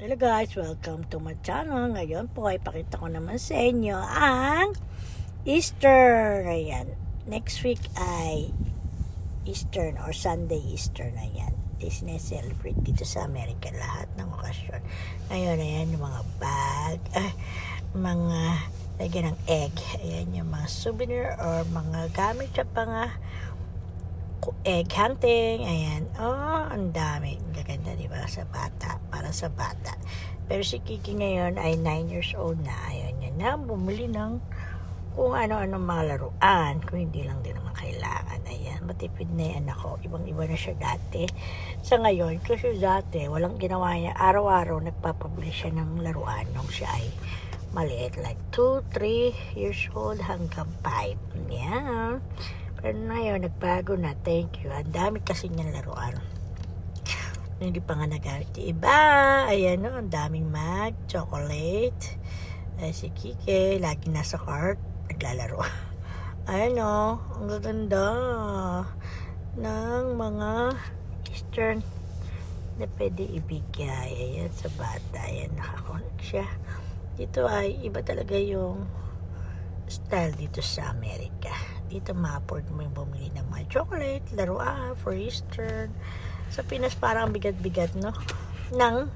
Hello guys, welcome to my channel. Ngayon po ay pakita ko naman sa inyo ang Easter. Ayan. Next week ay Eastern or Sunday Easter na yan. Is celebrate dito sa Amerika lahat ng okasyon. Ngayon, ayan yung mga bag, ah, mga lagyan ng egg. Ayan yung mga souvenir or mga gamit sa pang egg hunting. Ayan. Oh, ang dami. Gaganda, di ba? Sa bata. Para sa bata. Pero si Kiki ngayon ay 9 years old na. Ayun niya na. Bumili ng kung ano-ano mga laruan. Kung hindi lang din naman kailangan. Ayan. Matipid na yan ako. Ibang-iba na siya dati. Sa ngayon, kasi dati, walang ginawa niya. Araw-araw, nagpapabili siya ng laruan nung siya ay maliit. Like 2, 3 years old hanggang 5. Yan. Pero ngayon, nagbago na. Thank you. Ang dami kasi niyang laruan. Hindi pa nga yung iba. Ayan o, ang daming mag, chocolate. Ay, si Kike, lagi nasa cart, naglalaro. Ayan o, ang gaganda ng mga eastern na pwede ibigay. Ayan, sa bata. Ayan, nakakonect siya. Dito ay iba talaga yung style dito sa Amerika. Dito ma-afford mo yung bumili ng mga chocolate, laruan, for Easter. Sa Pinas parang ang bigat-bigat, no? Nang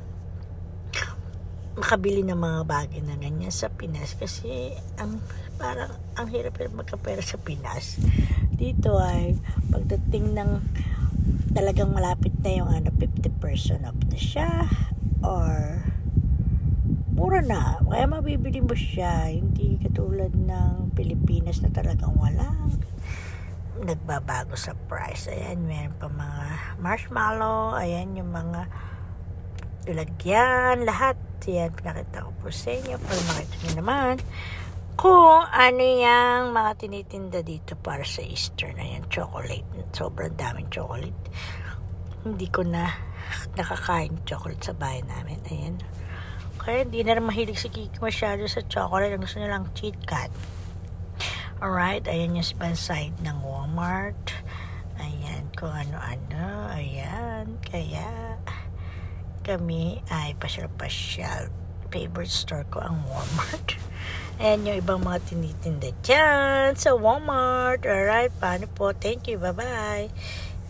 makabili ng mga bagay na ganyan sa Pinas kasi ang parang ang hirap-hirap magkapera sa Pinas. Dito ay pagdating ng talagang malapit na yung ano 50% off na siya or mura na. Kaya mabibili mo siya. Hindi katulad ng Pilipinas na talagang walang nagbabago sa price. Ayan, meron pa mga marshmallow. Ayan, yung mga lagyan, lahat. Ayan, pinakita ko po sa inyo. Para makita nyo naman kung ano yung mga tinitinda dito para sa Easter na yan. Chocolate. Sobrang daming chocolate. Hindi ko na nakakain chocolate sa bahay namin. Ayan. Kaya hindi na mahilig si Kiki masyado sa chocolate. Gusto niya lang cheat cat. Alright, ayan yung span side ng Walmart. Ayan, kung ano-ano. Ayan, kaya kami ay pasyal-pasyal. Favorite store ko ang Walmart. Ayan yung ibang mga tinitinda dyan sa Walmart. Alright, paano po? Thank you. Bye-bye.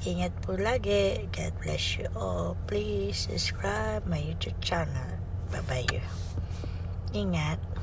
Ingat po lagi. God bless you all. Please subscribe my YouTube channel. Bye-bye. Ingat.